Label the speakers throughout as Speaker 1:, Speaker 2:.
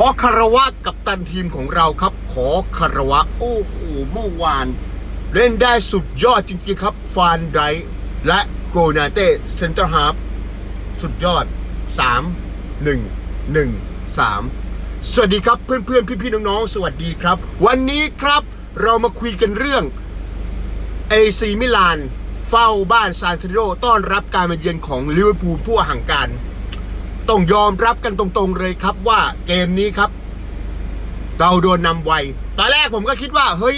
Speaker 1: อคารวะกับตันทีมของเราครับ ขอคารวะ โอ้โหเมื่อวาน เล่นได้สุดยอดจริงๆครับ ฟานไดและโกนาเต้เซนเตอร์ฮาร์ฟสุดยอด 3 1 1 3 สวัสดีครับเพื่อนๆ พี่ๆ น้องๆ สวัสดีครับ วันนี้ครับเรามาคุยกันเรื่องเอซีมิลาน เฝ้าบ้านซานซิโรต้อนรับการมาเยือนของลิเวอร์พูลผู้ห่างการ ต้องยอมรับกันตรงๆเลยครับว่าเกมนี้ครับ เราโดนนำไวตอนแรกผมก็คิดว่า เฮ้ย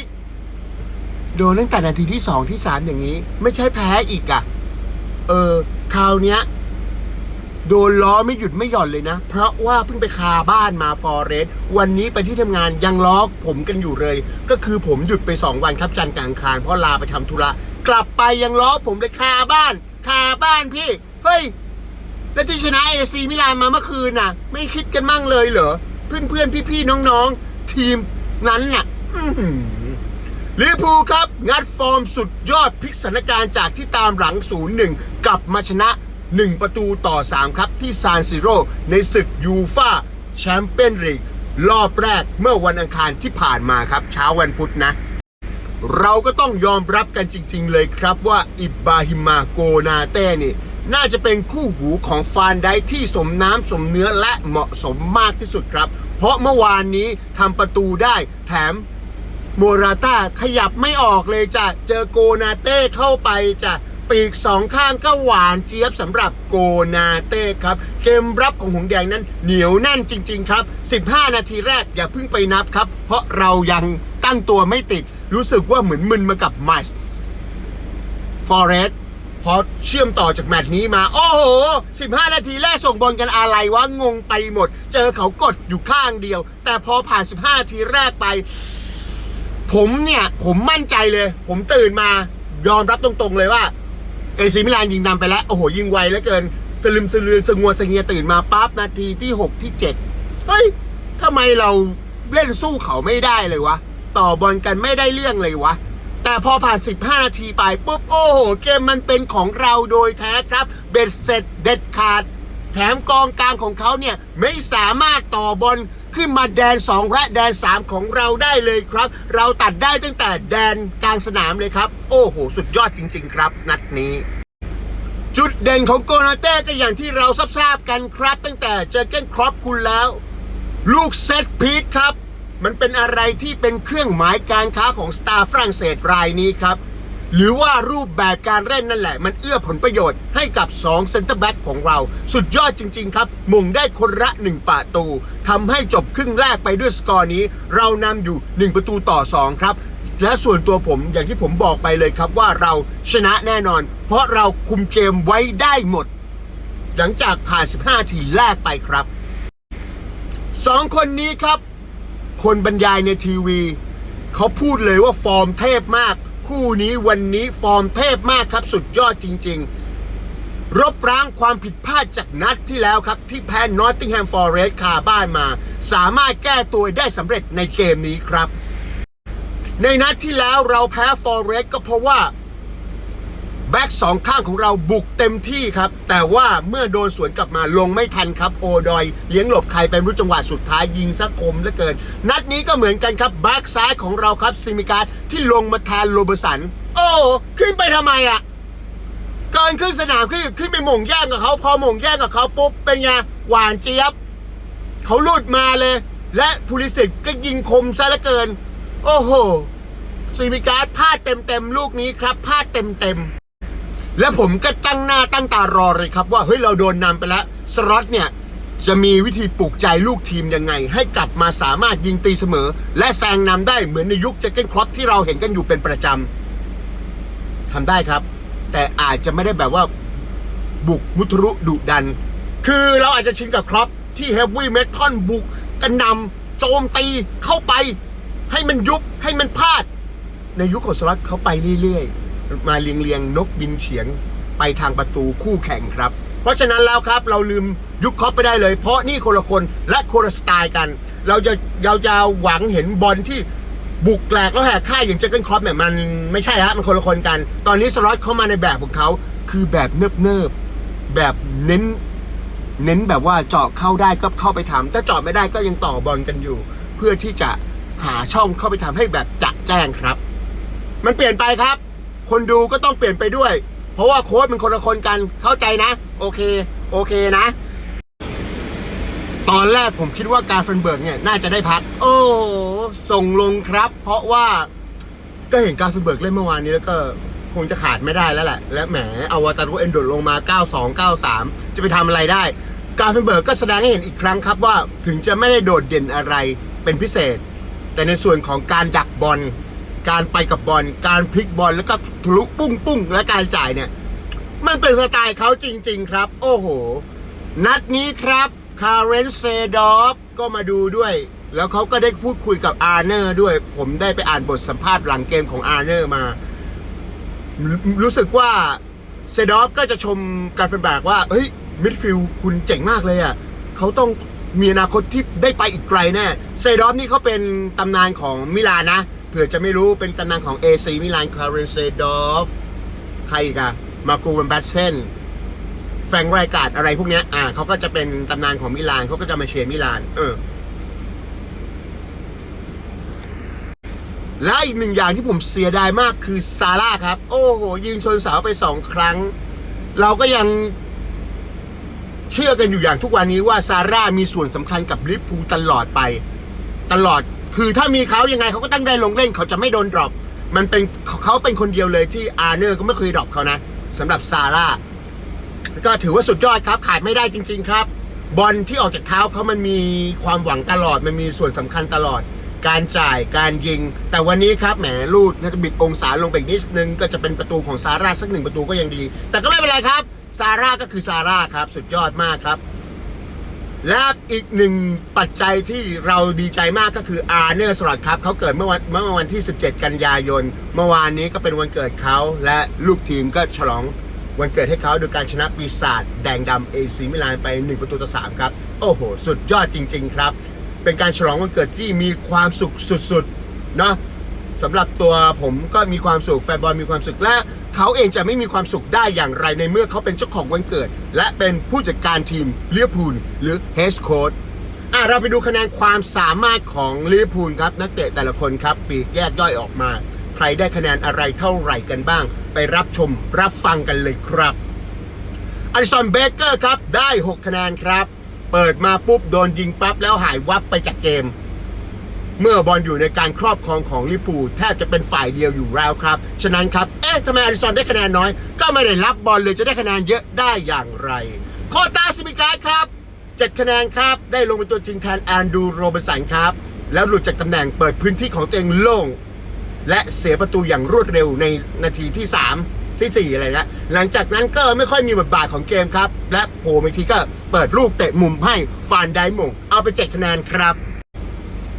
Speaker 1: โดนตั้งแต่นาทีที่สองที่สามอย่างนี้ ไม่ใช่แพ้อีกอะ่ะ เออคราวเนี้ย โดนล้อไม่หยุดไม่หย่อนเลยนะ เพราะว่าเพิ่งไปคาบ้านมาฟอร์เรส์วันนี้ไปที่ทำงานยังล้อผมกันอยู่เลย ก็คือผมหยุดไป2วันครับจันทร์กลางคารเพราะลาไปทำธุระกลับไปยังล้อผมเลยคาบ้าน คาบ้านพี่ เฮ้ย แล้วที่ชนะเอซีมิลานมาเมื่อคืนน่ะ ไม่คิดกันมั่งเลยเหรอ เพื่อนเพื่อนๆพี่ๆน้องๆทีมนั้นน่ะลิเวอร์พูลครับ งัดฟอร์มสุดยอดพลิกสถานการณ์จากที่ตามหลัง 0-1 กลับมาชนะ 1 ประตูต่อ 3 ครับที่ซานซิโรในศึกยูฟาแชมเปี้ยนลีกรอบแรกเมื่อวันอังคารที่ผ่านมาครับ เช้าวันพุธนะ เราก็ต้องยอมรับกันจริง ๆ เลยครับว่าอิบราฮิมาโกนาเต้นี่ น่าจะเป็นคู่หูของฟานไดที่สมน้ำสมเนื้อและเหมาะสมมากที่สุดครับ เพราะเมื่อวานนี้ทำประตูได้แถมโมราต้าขยับไม่ออกเลยจ้ะ เจอโกนาเต้เข้าไปจ้ะ ปีกสองข้างก็หวานเจี๊ยบสำหรับโกนาเต้ครับ เกมรับของหงแดงนั้นเหนียวแน่นจริง ๆ ครับ 15 นาทีแรกอย่าเพิ่งไปนับครับ เพราะเรายังตั้งตัวไม่ติด รู้สึกว่าเหมือนมึนมากับไมส์ฟอเรสต์ พอเชื่อมต่อจากแมตช์นี้มา โอ้โห 15 นาทีแรกส่งบอลกันอะไรวะ งงไปหมด เจอเขากดอยู่ข้างเดียว แต่พอผ่าน 15 นาทีแรกไป ผมเนี่ย ผมมั่นใจเลย ผมตื่นมายอมรับตรงๆเลยว่า เอซิมิลานยิงนำไปแล้ว โอ้โห ยิงไวเหลือเกิน สลึมสลือสงวนสงเงียตื่นมาปั๊บนาทีที่ 6 ที่ 7 เฮ้ยทำไมเราเล่นสู้เขาไม่ได้เลยวะ ต่อบอลกันไม่ได้เรื่องเลยวะ แต่พอผ่าน 15 นาทีไปปุ๊บ โอ้โห เกมมันเป็นของเราโดยแท้ครับ เบ็ดเสร็จเด็ดขาด แถมกองกลางของเขาเนี่ย ไม่สามารถต่อบอลขึ้นมาแดน 2 และแดน 3 ของเราได้เลยครับ เราตัดได้ตั้งแต่แดนกลางสนามเลยครับ โอ้โห สุดยอดจริง ๆ ครับ นัดนี้จุดเด่นของโกนาเต้ก็อย่างที่เราทราบกันครับ ตั้งแต่เจอเก้นครอปคุณแล้ว ลูกเซตพีทครับ มันเป็นอะไรที่เป็นเครื่องหมายการค้าของสตาร์ฝรั่งเศสรายนี้ครับ หรือว่ารูปแบบการเล่นนั่นแหละ มันเอื้อผลประโยชน์ให้กับ2เซนเตอร์แบ็กของเรา สุดยอดจริง ๆ ครับ มุงได้คนละ 1 ประตูทำให้จบครึ่งแรกไปด้วยสกอร์นี้ เรานำอยู่ 1 ประตูต่อ 2 ครับ และส่วนตัวผมอย่างที่ผมบอกไปเลยครับว่าเราชนะแน่นอน เพราะเราคุมเกมไว้ได้หมด หลังจากผ่าน 15 ทีแรกไปครับสองคนนี้ครับ คนบรรยายในทีวี เขาพูดเลยว่าฟอร์มเทพมาก คู่นี้วันนี้ฟอร์มเทพมากครับ สุดยอดจริง ๆ รบร้างความผิดพลาดจากนัดที่แล้วครับ ที่แพ้นอตติงแฮมฟอร์เรสต์คาบ้านมา สามารถแก้ตัวได้สำเร็จในเกมนี้ครับ ในนัดที่แล้วเราแพ้ฟอร์เรสต์ก็เพราะว่า แบ็กสองข้างของเราบุกเต็มที่ครับ แต่ว่าเมื่อโดนสวนกลับมาลงไม่ทันครับ โอดอย เลี้ยงหลบใครไปไม่รู้จังหวะสุดท้ายยิงสักคมเหลือเกิน นัดนี้ก็เหมือนกันครับแบ็กซ้ายของเราครับซิมิการ์ที่ลงมาแทนโรเบร์สัน โอ้ขึ้นไปทำไมอะเกินครึ่งสนามขึ้นขึ้นไปหม่งแย่งกับเขาพอหม่งแย่งกับเขาปุ๊บเป็นไงหวานเจี๊ยบเขาหลุดมาเลย และพูลิสิตก็ยิงคมซะเหลือเกิน โอ้โหซิมิการ์พลาดเต็มๆลูกนี้ครับพลาดเต็มๆ และผมก็ตั้งหน้าตั้งตารอเลยครับว่าเฮ้ยเราโดนนำไปแล้วสล็อตเนี่ยจะมีวิธีปลุกใจลูกทีมยังไง ให้กลับมาสามารถยิงตีเสมอ และแซงนำได้เหมือนในยุคแจ็คเก็ตครอปที่เราเห็นกันอยู่เป็นประจำทำได้ครับ แต่อาจจะไม่ได้แบบว่าบุกมุทะรุดุดัน คือเราอาจจะชินกับครอปที่เฮฟวี่เมทัลบุกกระนำโจมตีเข้าไป ให้มันยุบให้มันพลาด ในยุคของสล็อตเขาไปเรื่อยๆ มาเรียงๆนกบินเฉียงไปทางประตูคู่แข่งครับ เพราะฉะนั้นแล้วครับเราลืมยุคคอปไปได้เลย เพราะนี่คนละคนและคนละสไตล์กัน เราจะเราจะหวังเห็นบอลที่บุกแหลกแล้วแหกค่ายอย่างเจอเกนครอปเนี่ยมันไม่ใช่ฮะมันคนละคนกัน ตอนนี้สล็อตเข้ามาในแบบของเขาคือแบบเนิบๆแบบเน้น เน้นแบบว่าเจาะเข้าได้ก็เข้าไปทำถ้าเจาะไม่ได้ก็ยังต่อบอลกันอยู่ เพื่อที่จะหาช่องเข้าไปทำให้แบบจะแจ้งครับ มันเปลี่ยนไปครับ คนดูก็ต้องเปลี่ยนไปด้วย เพราะว่าโค้ชมันคนละคนกันเข้าใจนะ โอเค โอเคนะ ตอนแรกผมคิดว่าการเฟนเบิร์กเนี่ยน่าจะได้พัก โอ้ส่งลงครับ เพราะว่าก็เห็นการเฟนเบิร์กเล่นเมื่อวานนี้แล้วก็คงจะขาดไม่ได้แล้วแหละ และแหมเอาวาตารุเอนโดดลงมา 92 93 จะไปทำอะไรได้ การเฟนเบิร์กก็แสดงให้เห็นอีกครั้งครับว่าถึงจะไม่ได้โดดเด่นอะไรเป็นพิเศษ แต่ในส่วนของการดักบอล การไปกับบอลการพลิกบอลแล้วก็ทะลุปุ้งปุ้งและการจ่ายเนี่ย มันเป็นสไตล์เขาจริง ๆ ครับ โอ้โห นัดนี้ครับคาร์เรนเซดอฟก็มาดูด้วย แล้วเขาก็ได้พูดคุยกับอาร์เนอร์ด้วย ผมได้ไปอ่านบทสัมภาษณ์หลังเกมของอาร์เนอร์มา รู้สึกว่าเซดอฟก็จะชมการเฟนแบกว่า เฮ้ย มิดฟิลด์คุณเจ๋งมากเลยอะเขาต้องมีอนาคตที่ได้ไปอีกไกลแน่ เซดอฟนี่เขาเป็นตำนานของมิลานนะ ผื่อจะไม่รู้เป็นตำนานของเอซีมิลานคาร์เรนเซดอฟใครอีกอะมากูเวนแบทเซนแฟงไรการ์ดอะไรพวกเนี้ย อ่าเขาก็จะเป็นตำนานของมิลานเขาก็จะมาเชียร์มิลาน เออและอีกหนึ่งอย่างที่ผมเสียดายมากคือซาร่าครับ โอ้โหยิงชนเสาไปสองครั้ง เราก็ยังเชื่อกันอยู่อย่างทุกวันนี้ว่าซาร่ามีส่วนสำคัญกับลิเวอร์พูตลอดไป ตลอด คือถ้ามีเขายังไงเขาก็ตั้งได้ลงเล่นเขาจะไม่โดนดรอปมันเป็นเขาเป็นคนเดียวเลยที่อาร์เนอร์ก็ไม่เคยดรอปเขานะสำหรับซาร่าก็ถือว่าสุดยอดครับขาดไม่ได้จริง ๆ ครับ บอลที่ออกจากเท้าเขามันมีความหวังตลอด มันมีส่วนสำคัญตลอด การจ่ายการยิง แต่วันนี้ครับแหมลูดนะบิดองศาลงไปอีกนิดนึง ก็จะเป็นประตูของซาร่าสักหนึ่งประตูก็ยังดี แต่ก็ไม่เป็นไรครับซาร่าก็คือซาร่าครับ สุดยอดมากครับ และอีกหนึ่งปัจจัยที่เราดีใจมากก็คืออาร์เนอร์สลอตครับเขาเกิดเมื่อวันเมื่อวันที่ 17 กันยายน เมื่อวานนี้ก็เป็นวันเกิดเขาและลูกทีมก็ฉลองวันเกิดให้เขาโดยการชนะปีศาจแดงดำเอซีมิลานไป 1 ประตูต่อ 3 ครับ โอ้โห สุดยอดจริง ๆ ครับ เป็นการฉลองวันเกิดที่มีความสุขสุดๆเนาะสำหรับตัวผมก็มีความสุขแฟนบอลมีความสุขและ เขาเองจะไม่มีความสุขได้อย่างไรในเมื่อเขาเป็นเจ้าของวันเกิด และเป็นผู้จัดการทีมลิเวอร์พูลหรือเฮสโค้ดอะเราไปดูคะแนนความสามารถของลิเวอร์พูลครับ นักเตะแต่ละคนครับ ปีกแยกย่อยออกมา ใครได้คะแนนอะไรเท่าไหร่กันบ้าง ไปรับชมรับฟังกันเลยครับอลิสันเบเกอร์ครับ ได้ 6 คะแนนครับ เปิดมาปุ๊บ โดนยิงปั๊บแล้วหายวับไปจากเกม เมื่อบอลอยู่ในการครอบครองของลิเวอร์พูแทบจะเป็นฝ่ายเดียวอยู่แล้วครับ ฉะนั้นครับ เอ๊ะทำไมอาริซอนได้คะแนนน้อย ก็ไม่ได้รับบอลเลยจะได้คะแนนเยอะได้อย่างไร โคตาซิมิกาครับ7คะแนนครับ ได้ลงเป็นตัวจริงแทนแอนดูโรเบร์สันครับ แล้วหลุดจากตำแหน่งเปิดพื้นที่ของตัวเองโล่ง และเสียประตูอย่างรวดเร็วในนาทีที่ 3 ที่ 4 อะไรนะหลังจากนั้นก็ไม่ค่อยมีบทบาทของเกมครับ และโผล่มาอีกทีก็เปิดลูกเตะมุมให้ฟานไดมง เอาไป 7 คะแนนครับ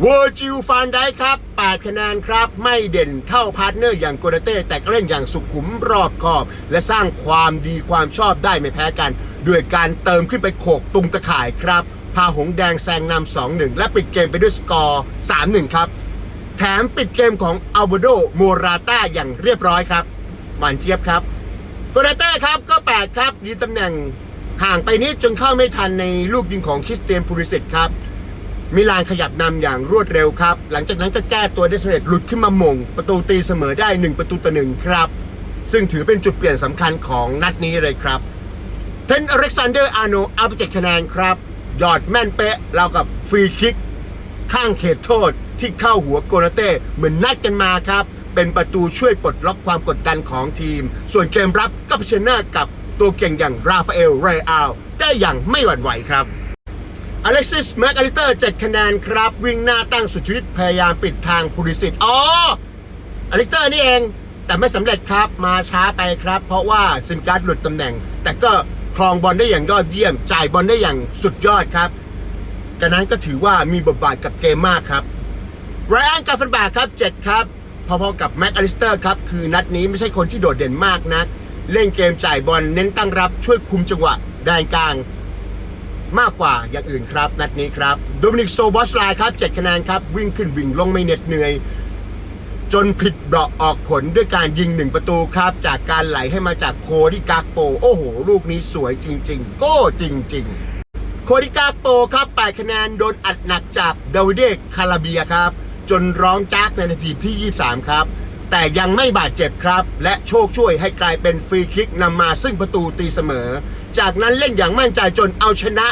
Speaker 1: เวอร์จิลฟานได้ครับ 8 คะแนนครับ ไม่เด่นเท่าพาร์ทเนอร์อย่างโกนาเต้ แต่ก็เล่นอย่างสุขุมรอบขอบ และสร้างความดีความชอบได้ไม่แพ้กัน ด้วยการเติมขึ้นไปโขกตุงตะข่ายครับ พาหงแดงแซงนำ 2-1 และปิดเกมไปด้วยสกอร์ 3-1 ครับ แถมปิดเกมของอัลโบโดโมราต้าอย่างเรียบร้อยครับหวานเจี๊ยบครับโกนาเต้ครับก็ 8 ครับยืนตำแหน่งห่างไปนิดจนเข้าไม่ทันในลูกยิงของคริสเตียนพูริสิตครับ มิลานขยับนำอย่างรวดเร็วครับ หลังจากนั้นก็แก้ตัวได้สำเร็จหลุดขึ้นมามง ประตูตีเสมอได้ 1 ประตูต่อหนึ่งครับ ซึ่งถือเป็นจุดเปลี่ยนสำคัญของนัดนี้เลยครับ เทนอเล็กซานเดอร์อาโนเอาไปเจ็ดคะแนนครับ ยอดแม่นเป๊ะเรากับฟรีคิก ข้างเขตโทษที่เข้าหัวโกนาเต้เหมือนนัดกันมาครับ เป็นประตูช่วยปลดล็อกความกดดันของทีม ส่วนเกมรับก็เผชิญหน้ากับตัวเก่งอย่างราฟาเอลเรอัลได้อย่างไม่หวั่นไหวครับ อเล็กซิสแม็กอลิเตอร์7คะแนนครับ วิ่งหน้าตั้งสุดชีวิตพยายามปิดทางพูริสิตอ๋ออเล็กเตอร์นี่เอง แต่ไม่สำเร็จครับมาช้าไปครับ เพราะว่าซิมการ์ดหลุดตำแหน่ง แต่ก็ครองบอลได้อย่างยอดเยี่ยม จ่ายบอลได้อย่างสุดยอดครับจากนั้นก็ถือว่ามีบทบาทกับเกมมากครับไรอันกาฟันบกครับ 7 ครับ พอๆกับแม็กอลิสเตอร์ครับ คือนัดนี้ไม่ใช่คนที่โดดเด่นมากนะักเล่นเกมจ่ายบอลเน้นตั้งรับช่วยคุมจังหวะแดนกลาง มากกว่าอย่างอื่นครับนัดนี้ครับโดมินิกโซบอสไลครับ7คะแนนครับ วิ่งขึ้นวิ่งลงไม่เหน็ดเหนื่อย จนผิดเบราะออกผลด้วยการยิงหนึ่งประตูครับ จากการไหลให้มาจากโคดิกาโป โอ้โห ลูกนี้สวยจริงๆโก้จริง ๆ โคดิกาโปครับ8คะแนนโดนอัดหนักจากดาวิเดคาราเบียครับ จนร้องจากในนาทีที่ 23 ครับแต่ยังไม่บาดเจ็บครับ และโชคช่วยให้กลายเป็นฟรีคิกนำมาซึ่งประตูตีเสมอ จากนั้นเล่นอย่างมั่นใจจนเอาชนะ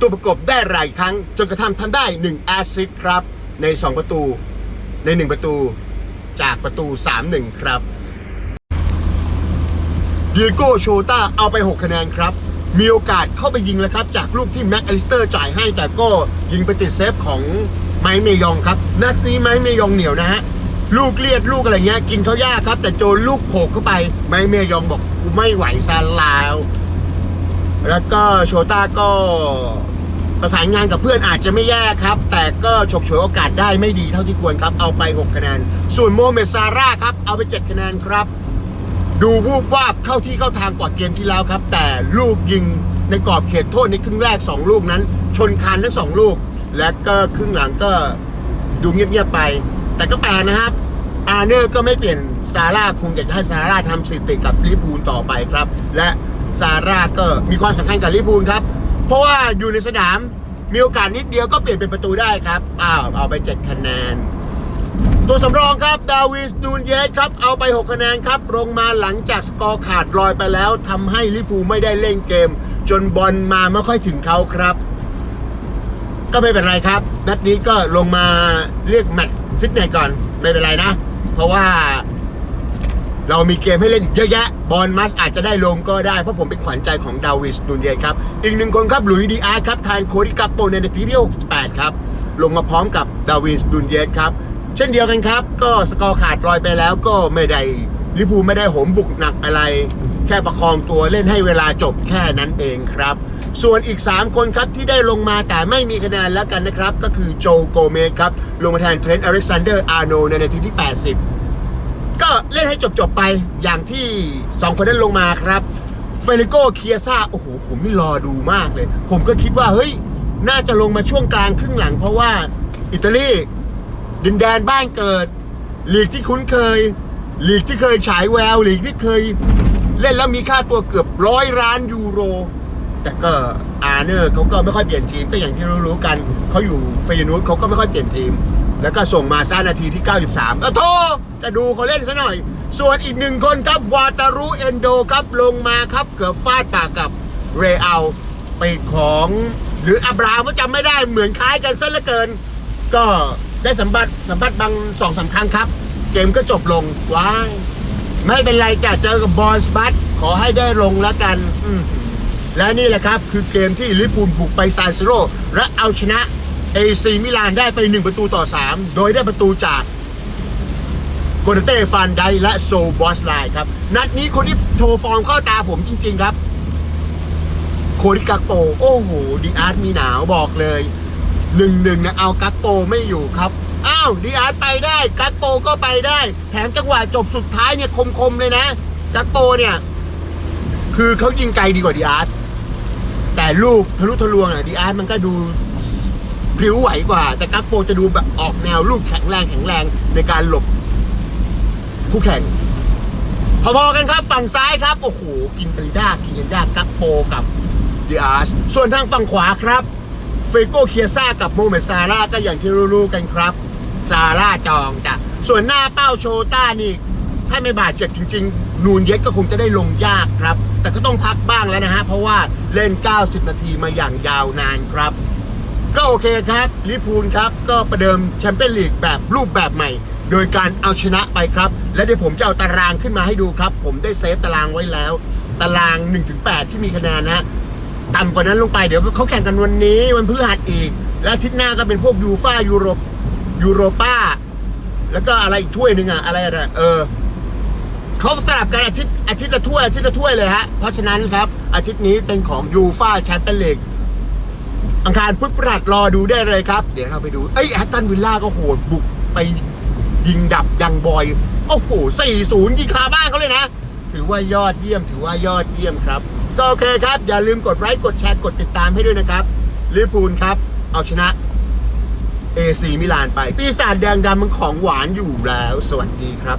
Speaker 1: ตัวประกบได้หลายครั้ง จนกระทั่งทำได้1แอสซิสครับ ใน 2 ประตูใน 1 ประตูจากประตู 3-1 ครับดีโก้โชต้าเอาไป 6 คะแนนครับ มีโอกาสเข้าไปยิงแล้วครับ จากลูกที่แม็กอลิสเตอร์จ่ายให้แต่ก็ยิงไปติดเซฟของไมค์เมยองครับ นัดนี้ไมค์เมยองเหนียวนะฮะลูกเลียดลูกอะไรเงี้ยกินเขายากครับ แต่โจนลูกโขกเข้าไป ไมค์เมยองบอกกูไม่ไหวซะแล้ว แล้วก็โชต้าก็ประสานงานกับเพื่อนอาจจะไม่แย่ครับ แต่ก็ฉกฉวยโอกาสได้ไม่ดีเท่าที่ควรครับ เอาไป 6 คะแนน ส่วนโมเมซาร่าครับ เอาไป 7 คะแนนครับ ดูวูบวาบเข้าที่เข้าทางกว่าเกมที่แล้วครับ แต่ลูกยิงในกรอบเขตโทษในครึ่งแรก 2 ลูกนั้น ชนคานทั้ง 2 ลูก และก็ครึ่งหลังก็ดูเงียบๆไป แต่ก็แปลนะครับ อาร์เนอร์ก็ไม่เปลี่ยนซาร่าคงอยากจะให้ซาร่าทำสถิติกับลิเวอร์พูลต่อไปครับ และ ซาร่าก็มีความสำคัญกับลิเวอร์พูลครับ เพราะว่าอยู่ในสนามมีโอกาสนิดเดียวก็เปลี่ยนเป็นประตูได้ครับอ้าวเอาไป 7 คะแนน ตัวสำรองครับดาวิสนูนเยสครับเอาไป 6 คะแนนครับลงมาหลังจากสกอร์ขาดลอยไปแล้วทำให้ลิเวอร์พูลไม่ได้เล่นเกม จนบอลมาไม่ค่อยถึงเขาครับ ก็ไม่เป็นไรครับนัดนี้ก็ลงมาเรียกแมตช์ฟิตเนสก่อนไม่เป็นไรนะ เพราะว่า เรามีเกมให้เล่นเยอะแยะบอลมัสอาจจะได้ลงก็ได้ เพราะผมเป็นขวัญใจของดาวิสนูนเยสครับ อีกหนึ่งคนครับหลุยส์ดีอาร์ครับแทนโคดิกาโปในนาทีที่68 ครับ ลงมาพร้อมกับดาวิสนูนเยสครับ เช่นเดียวกันครับ ก็สกอร์ขาดลอยไปแล้วก็ไม่ได้ลิพูไม่ได้โหมบุกหนักอะไร แค่ประคองตัวเล่นให้เวลาจบแค่นั้นเองครับส่วนอีก 3 คนครับที่ได้ลงมาแต่ไม่มีคะแนนแล้วกันนะครับ ก็คือโจโกเมสครับ ลงมาแทนเทรนต์อเล็กซานเดอร์อาร์โนในนาทีที่ 80 ก็เล่นให้จบๆไปอย่างที่ 2 คนนั้นลงมาครับเฟลิโกเคียซ่าโอ้โห ผมนี่รอดูมากเลย ผมก็คิดว่า เฮ้ย น่าจะลงมาช่วงกลางครึ่งหลัง เพราะว่าอิตาลีดินแดนบ้านเกิดลีกที่คุ้นเคยลีกที่เคยฉายแววลีกที่เคยเล่นแล้วมีค่าตัวเกือบร้อยล้านยูโร แต่ก็อาร์เนอร์เขาก็ไม่ค่อยเปลี่ยนทีมก็อย่างที่รู้ๆกันเขาอยู่เฟยนูสเขาก็ไม่ค่อยเปลี่ยนทีม แล้วก็ส่งมาซ่านาทีที่ 93แล้วโทจะดูเขาเล่นซะหน่อย ส่วนอีกหนึ่งคนครับวาตารุเอนโดครับลงมาครับ เกือบฟาดปากกับเรอัลไปของหรืออับราฮัมก็จำไม่ได้เหมือนคล้ายกันซะเหลือเกิน ก็ได้สัมผัสสัมผัสบางสองสาครั้งครับ เกมก็จบลงว้ายไม่เป็นไรจะเจอกับบอลสบัตขอให้ได้ลงแล้วกัน และนี่แหละครับ คือเกมที่ลิเวอร์พูลบุกไปซานซิโรและเอาชนะ เอซีมิลานได้ไป 1 ประตูต่อ 3 โดยได้ประตูจากโกนเต้ฟานไดและโซบอสไลครับ นัดนี้คนที่โทรฟอร์มเข้าตาผมจริง ๆ ครับ โคดิกาโป โอ้โหดีอาร์ตมีหนาวบอกเลยหนึ่งหนึ่งนะเอากักโปไม่อยู่ครับ อ้าวดีอาร์ตไปได้กักโปก็ไปได้ แถมจังหวะจบสุดท้ายเนี่ยคมๆเลยนะกักโปเนี่ย คือเขายิงไกลดีกว่าดีอาร์ตแต่ลูกทะลุทะลวงอะดีอาร์ตมันก็ดู พลิ้วไหวกว่า แต่กักโปจะดูแบบออกแนวลูกแข็งแรงแข็งแรงในการหลบคู่แข่งพอๆกันครับฝั่งซ้ายครับ โอ้โห กินกันด้ากินกันด้ากักโปกับดีอาร์สส่วนทางฝั่งขวาครับเฟโกเคียซ่ากับโมเมซาร่าก็อย่างที่รู้ๆกันครับซาร่าจองจ้ะส่วนหน้าเป้าโชต้านี่ถ้าไม่บาดเจ็บจริง ๆ นูนเย็ดก็คงจะได้ลงยากครับ แต่ก็ต้องพักบ้างแล้วนะฮะ เพราะว่าเล่น 90 นาทีมาอย่างยาวนานครับ ก็โอเคครับลิพูลครับ ก็ประเดิมแชมเปี้ยนลีกแบบรูปแบบใหม่ โดยการเอาชนะไปครับ และเดี๋ยวผมจะเอาตารางขึ้นมาให้ดูครับ ผมได้เซฟตารางไว้แล้ว ตาราง 1-8 ที่มีคะแนนนะต่ำกว่านั้นลงไปเดี๋ยวเขาแข่งกันวันนี้วันพฤหัสอีก และอาทิตย์หน้าก็เป็นพวกยูฟ่ายูโรยูโรป้า แล้วก็อะไรอีกถ้วยหนึ่งอะอะไรอะเออเขาสลับกันอาทิตย์อาทิตย์ละถ้วยอาทิตย์ละถ้วยเลยฮะเพราะฉะนั้นครับอาทิตย์นี้เป็นของยูฟ่าแชมเปี้ยนลีก อังคารพุธพฤหัสรอดูได้เลยครับ เดี๋ยวเราไปดู เอ้ยแอสตันวิลล่าก็โหดบุกไปยิงดับยังบอย โอ้โห4-0ยิงคาบ้านเขาเลยนะ ถือว่ายอดเยี่ยม ถือว่ายอดเยี่ยมครับ ก็โอเคครับ อย่าลืมกดไลค์กดแชร์กดติดตามให้ด้วยนะครับลิเวอร์พูลครับ เอาชนะ AC มิลานไป ปีศาจแดงดำมันของหวานอยู่แล้ว สวัสดีครับ